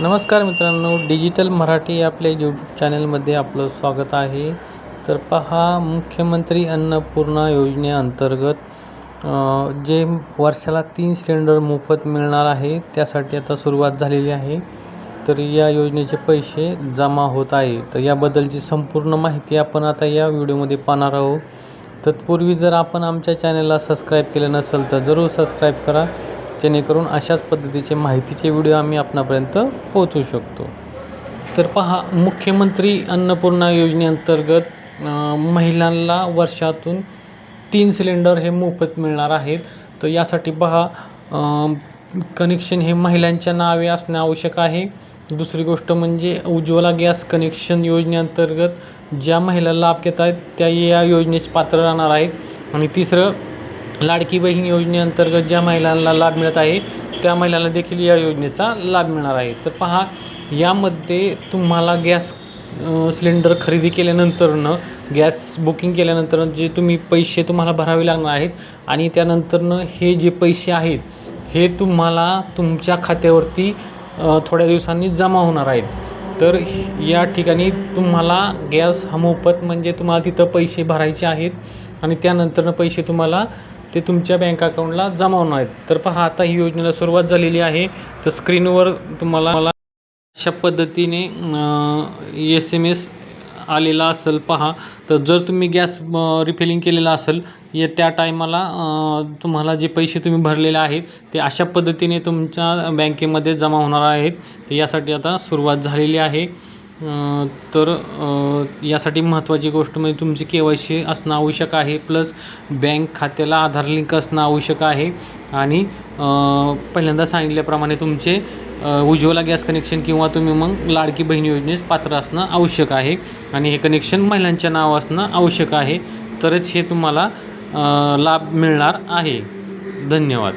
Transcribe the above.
नमस्कार मित्रांनो डिजिटल मराठी आपल्या यूट्यूब चॅनलमध्ये आपलं स्वागत आहे. तर पहा मुख्यमंत्री अन्नपूर्णा योजनेअंतर्गत जे वर्षाला तीन सिलेंडर मोफत मिळणार आहे त्यासाठी आता सुरुवात झालेली आहे. तर या योजनेचे पैसे जमा होत आहे. तर याबद्दलची संपूर्ण माहिती आपण आता या व्हिडिओमध्ये पाहणार आहोत. तत्पूर्वी जर आपण आमच्या चॅनलला सबस्क्राईब केलं नसेल तर जरूर सबस्क्राईब करा. जेणेकरून अशाच पद्धतीचे माहितीचे व्हिडिओ आम्ही आपणापर्यंत पोहोचवू शकतो. तर पहा मुख्यमंत्री अन्नपूर्णा योजनेअंतर्गत महिलांना वर्षातून तीन सिलेंडर हे मोफत मिळणार आहेत. तर यासाठी पहा कनेक्शन हे महिलांच्या नावे असणे आवश्यक आहे. दुसरी गोष्ट म्हणजे उज्ज्वला गॅस कनेक्शन योजनेअंतर्गत ज्या महिला लाभ घेत आहेत त्या या योजनेस पात्र राहणार आहेत. आणि तिसरं लाडकी बहीण योजनेअंतर्गत ज्या महिलांना लाभ मिळत आहे त्या महिलांना देखील या योजनेचा लाभ मिळणार आहे. तर पहा यामध्ये तुम्हाला गॅस सिलेंडर खरेदी केल्यानंतरनं गॅस बुकिंग केल्यानंतरनं जे तुम्ही पैसे तुम्हाला भरावे लागणार आहेत आणि त्यानंतरनं हे जे पैसे आहेत हे तुम्हाला तुमच्या खात्यावरती थोड्या दिवसांनी जमा होणार आहेत. तर या ठिकाणी तुम्हाला गॅस हा मोफत म्हणजे तुम्हाला तिथं पैसे भरायचे आहेत आणि त्यानंतरनं पैसे तुम्हाला ते तुमच्या बँक अकाउंटला जमा होणार आहेत. तर पहा आता ही योजनेला सुरुवात झालेली आहे. तर स्क्रीनवर तुम्हाला मला अशा पद्धतीने एस एम एस आलेला असेल पहा. तर जर तुम्ही गॅस रिफिलिंग केलेला असेल या त्या टायमाला तुम्हाला जे पैसे तुम्ही भरलेले आहेत ते अशा पद्धतीने तुमच्या बँकेमध्ये जमा होणार आहेत. तर यासाठी आता सुरुवात झालेली आहे. तर यासाठी महत्त्वाची गोष्ट म्हणजे तुमची के वाय सी असणं आवश्यक आहे प्लस बँक खात्याला आधार लिंक असणं आवश्यक आहे. आणि पहिल्यांदा सांगितल्याप्रमाणे तुमचे उज्ज्वला गॅस कनेक्शन किंवा तुम्ही मग लाडकी बहीण योजनेस पात्र असणं आवश्यक आहे. आणि हे कनेक्शन महिलांच्या नाव असणं आवश्यक आहे. तरच हे तुम्हाला लाभ मिळणार आहे. धन्यवाद.